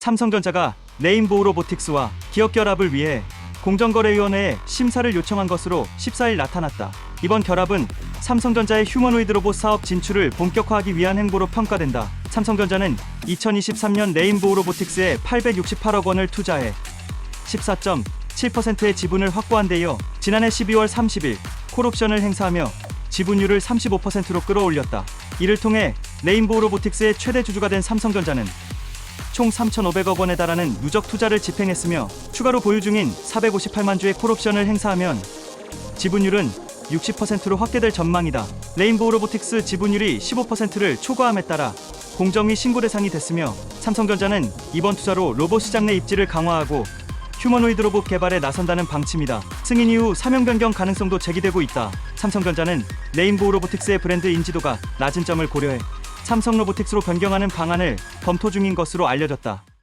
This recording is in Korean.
삼성전자가 레인보우 로보틱스와 기업 결합을 위해 공정거래위원회에 심사를 요청한 것으로 14일 나타났다. 이번 결합은 삼성전자의 휴머노이드 로봇 사업 진출을 본격화하기 위한 행보로 평가된다. 삼성전자는 2023년 레인보우 로보틱스에 868억 원을 투자해 14.7%의 지분을 확보한 데 이어 지난해 12월 30일 콜옵션을 행사하며 지분율을 35%로 끌어올렸다. 이를 통해 레인보우 로보틱스의 최대 주주가 된 삼성전자는 총 3,500억 원에 달하는 누적 투자를 집행했으며 추가로 보유 중인 458만 주의 콜옵션을 행사하면 지분율은 60%로 확대될 전망이다. 레인보우 로보틱스 지분율이 15%를 초과함에 따라 공정위 신고 대상이 됐으며 삼성전자는 이번 투자로 로봇 시장 내 입지를 강화하고 휴머노이드 로봇 개발에 나선다는 방침이다. 승인 이후 사명 변경 가능성도 제기되고 있다. 삼성전자는 레인보우 로보틱스의 브랜드 인지도가 낮은 점을 고려해 삼성 로보틱스로 변경하는 방안을 검토 중인 것으로 알려졌다.